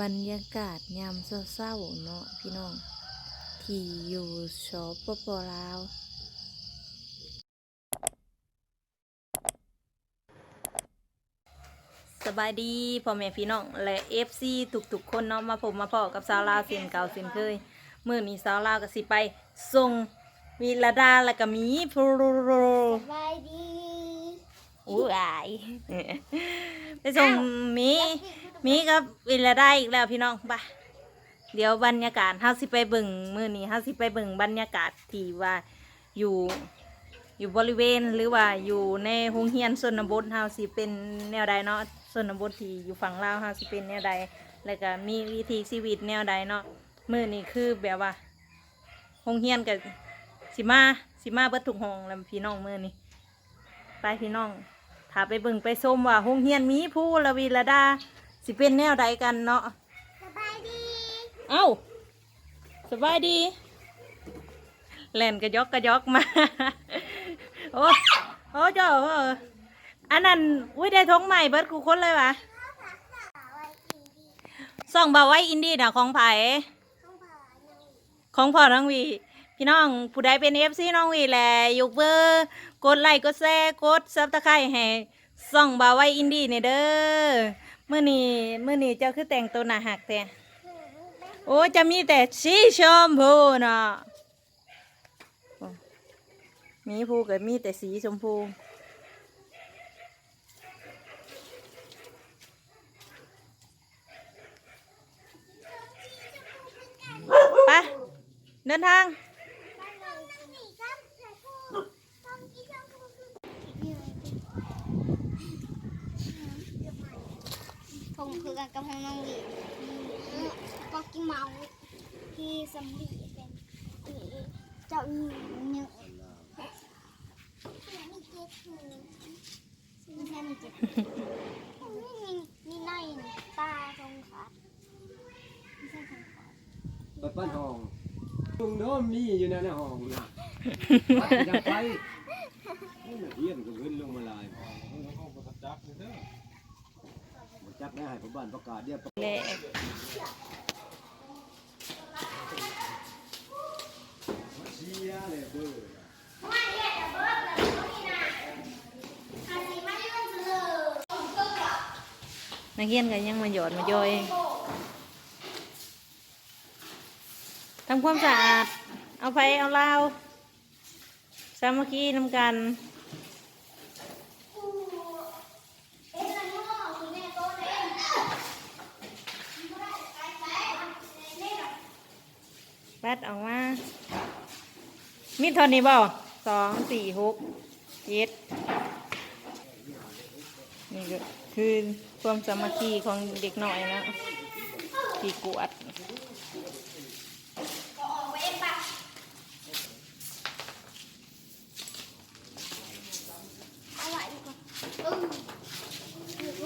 บรรยากาศยามเศร้าๆเนาะพี่น้อง ที่อยู่สปปลาวสบายดีพ่อแม่พี่น้องและเอฟซีทุกๆคนเนาะมาผมมาพอกับสาวลาวเสียนเก่าเสียนเคยมื่อนี้สาวลาวก็สิไปส่งวีลาดาแล้วก็มีพรูรูสบายดีอู้อายไปส่งมี มีกับวิลาได้อีกแล้วพี่น้องไปเดี๋ยวบรรยากาศเฮาสิไปเบิ่งมื้อนี้เฮาสิไปเบิ่งบรรยากาศที่ว่าอยู่อยู่บริเวณหรือว่าอยู่ในโรงเรียนชนบทเฮาสิเป็นแนวใดเนาะชนบทที่อยู่ฝั่งลาวเฮาสิเป็นแนวใดแล้วก็มีวิถีชีวิตแนวใดเนาะมื้อนี้คือแบบว่าโรงเรียนกับสิมาสิมาเบิดทุกหงแล้วพี่น้องมื้อนี้ไปพี่น้องถ้าไปเบิ่งไปชมว่าโรงเรียนมีผู้ละวีละดา สิเป็นแนวใดกันเนาะ สบายดีเอ้า สบายดี แล่นกระยอกกระยอกมา โอ้โอ้เจ้าเอออันนั้น อุ้ยได้ท้องใหม่เบิดกูคนเลยวะส่องบ่าวไว้อินดี้นะของไผ่ข้างผ่านของพ่อน้องวี พี่น้องผู้ใดเป็นเอฟซีน้องวีแหละยกเบอร์กดไลค์กดแชร์กดซับตะไคร้ให้ส่องบ่าวไว้อินดี้เนี่ยเด้อ เมื่อนี้เมื่อนี้เจ้าคือแต่งตัวหนาหักแต่โอ้จะมีแต่สีชมพูเนาะมีผู้ก็มีแต่สีชมพูไปเดินทางือกันกับห้องน้องหลีปอกกี้เมาที่สำลีเป็นมีเจ้าหญิงหนึ่งมีเจ็ดหูไม่ใช่มีเจ็ดหูมีมีในตาตรงขาไม่ใช่ตรงขาเปิดบ้านห้องลุงโน้มมีอยู่ในห้องนะจะไปเยี่ยมก็ขึ้นลงมาลายบ่จับ จักได้ให้ผมบ้านประกาศเรียบแหละเชียเลยเด้อนักเรียนก็ยังมาหยอดมาย่อยทำความสะอาด เอาไฟเอาเหล้าสามัคคีนำกัน แบดออกมา มีเท่านี้บ่สองสี่หกเจ็ดนี่ก็คือความสามัคคีของเด็กหน่อยนะที่กวด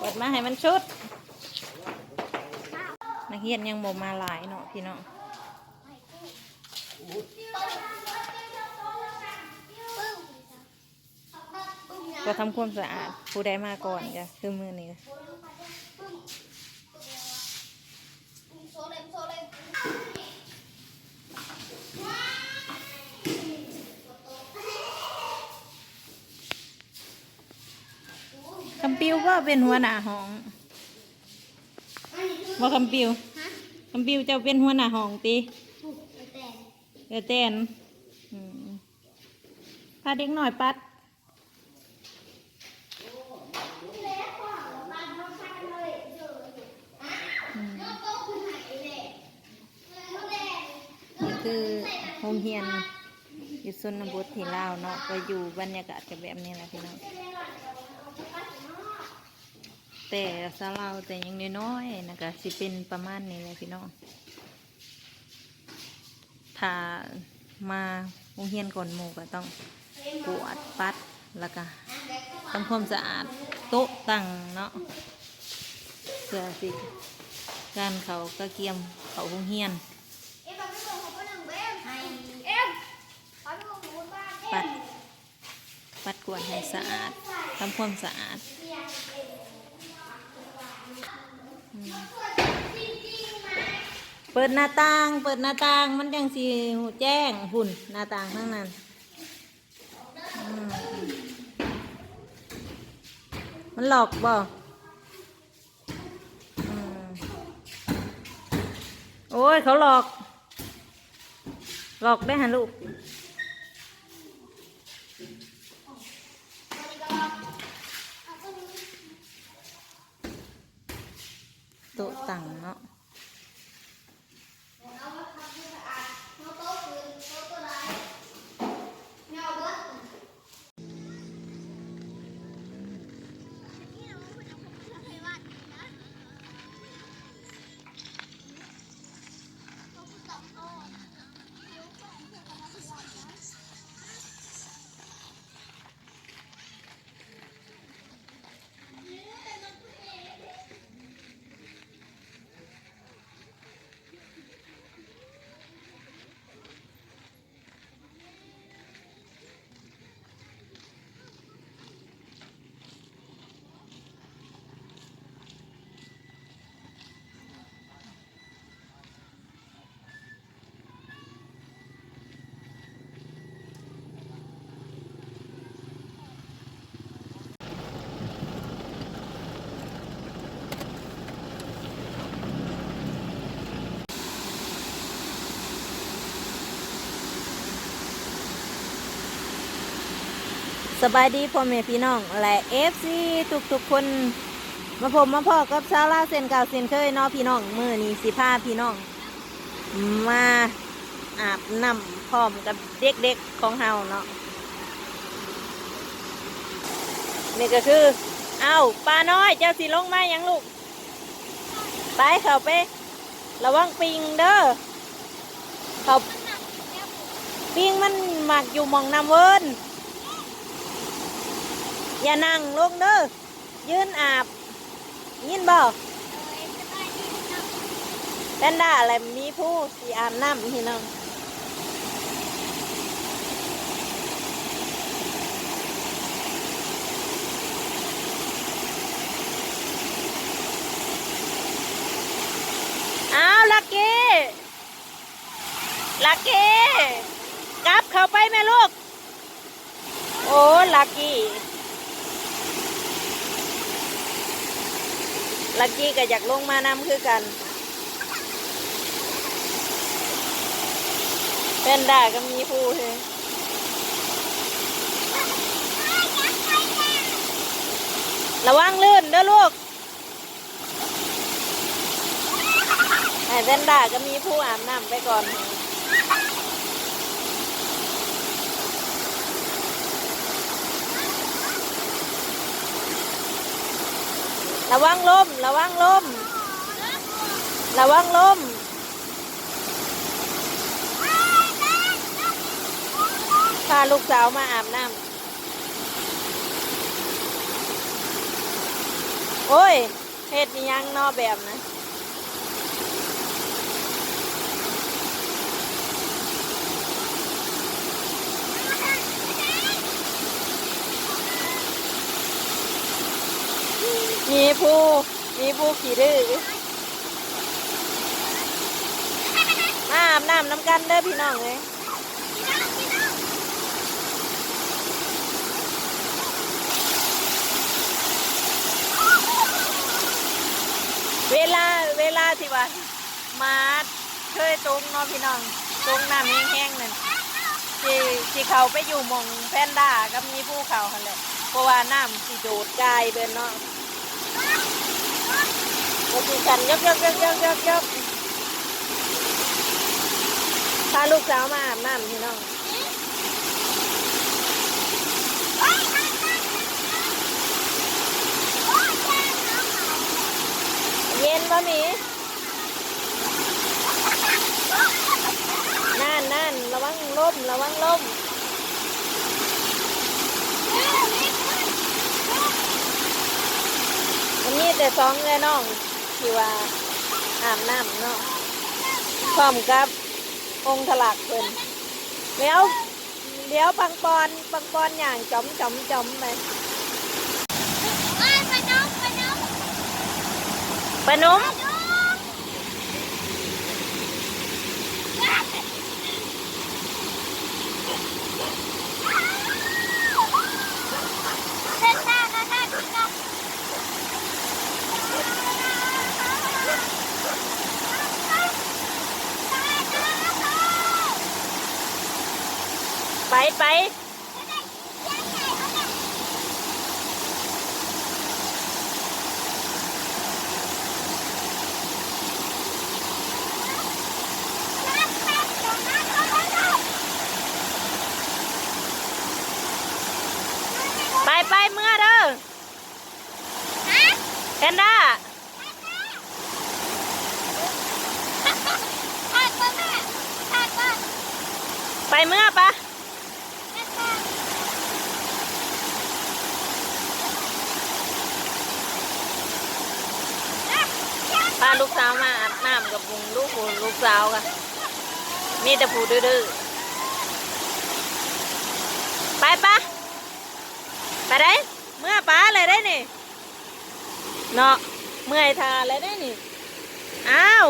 กวดมาให้มันชุด นักเรียนยังบ่มาหลายเนาะพี่เน้อง ก็ทำความสะอาดผู้ใดมาก่อนก็คือมือนี้ก็คำปิวว่าเป็นหัวหน้าห้องว่าคำปิวคำปิวเจะเป็นหัวหน้าห้องตีถูกแต่เอเต้นพาเด็กหน่อยปัดนี่คือโฮมเฮียนอยู่สุนบทที่ลาวเนาะก็อยู่บรรยากาศกับแบบนี้แหละพี่น้องแต่สาลาวแต่ยังน้อยๆนะก็สิเป็นประมาณนี้เลยพี่น้อง ถ้ามาโรงเรียนก่อนหมู่ก็ต้องกวาดปัดแล้วก็ทำความสะอาดโต๊ะตั้งเนาะเพื่อสิการเขาก็เกียมเขาโรงเรียนเอ็มไปส่งของคนหนึ่งเบ้มเอ็มไปส่งของบ้านปัดปัดกวาดให้สะอาดทำความสะอาดอืม เปิดหน้าต่าง เปิดหน้าต่าง มันจังสีหูแจ้งหุ่นหน้าต่างทั้งนั้นมันหลอกบ่อืมโอ้ย เขาหลอก หลอกได้หันลูกโต๊ะตังเนาะ สบายดีพ่อแม่พี่น้องและเอฟซีทุกทุกๆคน มาผมมาพ่อกับชาวลาเซนเก่าเซนเคยเนาะพี่น้องมือนี้สิพาพี่น้อง มาอาบน้ำพร้อมกับเด็กๆของเฮาเนาะนี่ก็คือ เอาปลาน้อยเจ้าสิลงมายังลูก ไปเข้าไป ระวังปิงเด้อเขาปิงมันหมักอยู่มองน้ำเวิน อย่านั่งลงเด้อยืนอาบ ยินบ่แพนด้าอะไรมีผู้สีอาบน้ำพี่น้องอ้าวลักกี้ลักกี้กลับเข้าไปแม่ลูก โอ้ลักกี้ ลักกี้ก็อยากลงมานำคือกันเป็นด่าก็มีผู้เลยระวังลื่นเด้อลูกไอ้เป็นด่าก็มีผู้อาบน้ำไปก่อน ระวังลม ระวังลม ระวังลม พาลูกสาวมาอาบน้ำโอ้ยเฮ็ดยังนอแบบนะ มีผู้มีผู้ขี่ดื้อมาอาบน้ำน้ำกันเด้อพี่น้องเลยเวลาเวลาที่ว่ามาเคยตรงเนาะพี่น้องตรงน้ำแห้งๆนั่นที่ที่เขาไปอยู่มองแพนด้าก็มีผู้เขาหันแหละเพราะว่าน้ำสิโดดกายเบินเนาะ โอเคกันยกยกยกยกยกยกพาลูกสาวมาอาบน้ำพี่น้องเย็นป่หมีนั่นนั่นระวังล่มระวังล่มวันนี้แต่สองเลยน้อง ที่ว่าอาบน้ำเนาะพร้อมกับองค์ถลักเพิ่นเดี๋ยวเดี๋ยวปังปอนปังปอนอย่างจอมจอมจอมไปปะนม ไป ไปไปเมื่อเด้อแพนด้า ไป เมื่อปะพาลูกสาวมาอาบน้ำกับบุงลูกผู้ลูกสาวกันมีแต่ผู้ดื้อๆไปปะไปได้เมื่อป้าเลยได้นี่เนาะเมื่อยทาเลยได้นี่อ้าว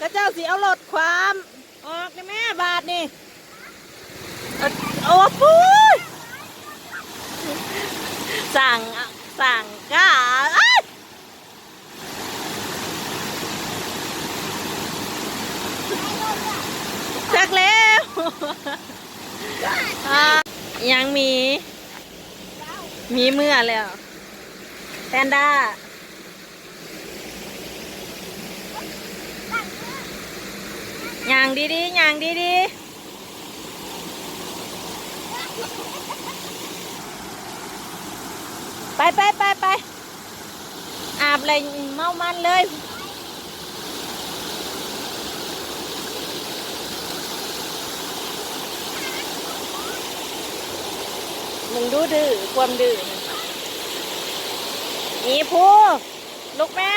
ก็เจ้าสิเอารถความ ออกได้แม่บาทนี่ โอ้ปุ้ยสั่งสั่งกาเอ้ยจักแล้วยังมี มีเมื่อแล้วแพนด้าย่างดีๆย่างดีๆ ไปไปไปไปอาบเลยเมามันเลย มึงดูดื้อความดื้อนี่พูลูกแม่